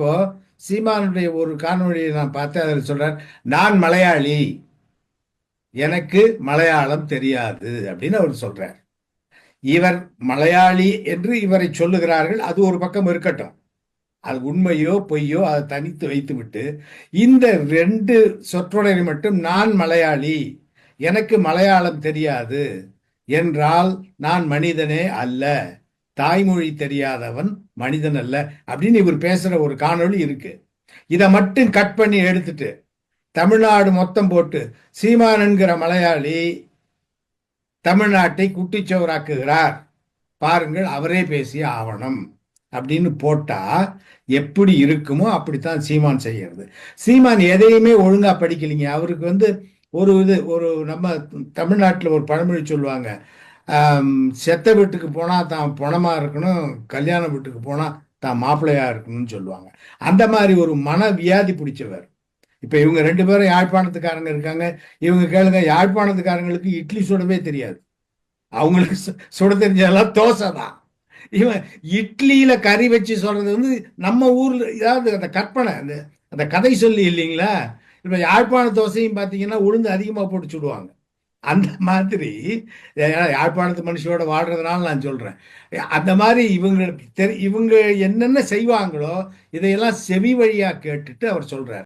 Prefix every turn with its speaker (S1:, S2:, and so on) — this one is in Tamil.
S1: இப்போ சீமானுடைய ஒரு காணொலியை நான் பார்த்தேன் அதில் சொல்றார் நான் மலையாளி. எனக்கு மலையாளம் தெரியாது அப்படின்னு அவர் சொல்றார். இவர் மலையாளி என்று இவரை சொல்லுகிறார்கள் அது ஒரு பக்கம் இருக்கட்டும். அது உண்மையோ பொய்யோ அதை தனித்து வைத்துவிட்டு இந்த ரெண்டு சொற்றொடரை மட்டும் நான் மலையாளி. எனக்கு மலையாளம் தெரியாது. என்றால் நான் மனிதனே அல்ல. தாய்மொழி தெரியாதவன் மனிதன் அல்ல அப்படின்னு இவர் பேசுற ஒரு காணொளி இருக்கு. இதை மட்டும் கட் பண்ணி எடுத்துட்டு தமிழ்நாடு மொத்தம் போட்டு சீமான் என்கிற மலையாளி தமிழ்நாட்டை குட்டிச்சவராக்குகிறார் பாருங்கள் அவரே பேசிய ஆவணம் அப்படின்னு போட்டா எப்படி இருக்குமோ அப்படித்தான் சீமான் செய்யறது. சீமான் எதையுமே ஒழுங்கா படிக்கலைங்க. அவருக்கு வந்து ஒரு இது ஒரு நம்ம தமிழ்நாட்டில் ஒரு பழமொழி சொல்லுவாங்க. செத்த வீட்டுக்கு போனால் தான் பணமாக இருக்கணும் கல்யாண வீட்டுக்கு போனால் தான் மாப்பிள்ளையாக இருக்கணும்னு சொல்லுவாங்க. அந்த மாதிரி ஒரு மன வியாதி பிடிச்சவர். இப்போ இவங்க ரெண்டு பேரும் யாழ்ப்பாணத்துக்காரங்க இருக்காங்க. இவங்க கேளுங்க யாழ்ப்பாணத்துக்காரங்களுக்கு இட்லி சுடவே தெரியாது. அவங்களுக்கு சு- சுட தெரிஞ்சதெல்லாம் தோசை தான். இவன் இட்லியில் கறி வச்சு சொல்கிறது வந்து நம்ம ஊரில் ஏதாவது அந்த கற்பனை அந்த அந்த கதை சொல்லி இல்லைங்களா? இப்போ யாழ்ப்பாண தோசையும் பார்த்தீங்கன்னா உளுந்து அதிகமாக போட்டு சுடுவாங்க. அந்த மாதிரி யாழ்ப்பாணத்து மனுஷோட வாழ்றதுனால நான் சொல்றேன். அந்த மாதிரி இவங்களுக்கு தெரி இவங்க என்னென்ன செய்வாங்களோ இதையெல்லாம் செவி வழியா கேட்டுட்டு அவர் சொல்றார்.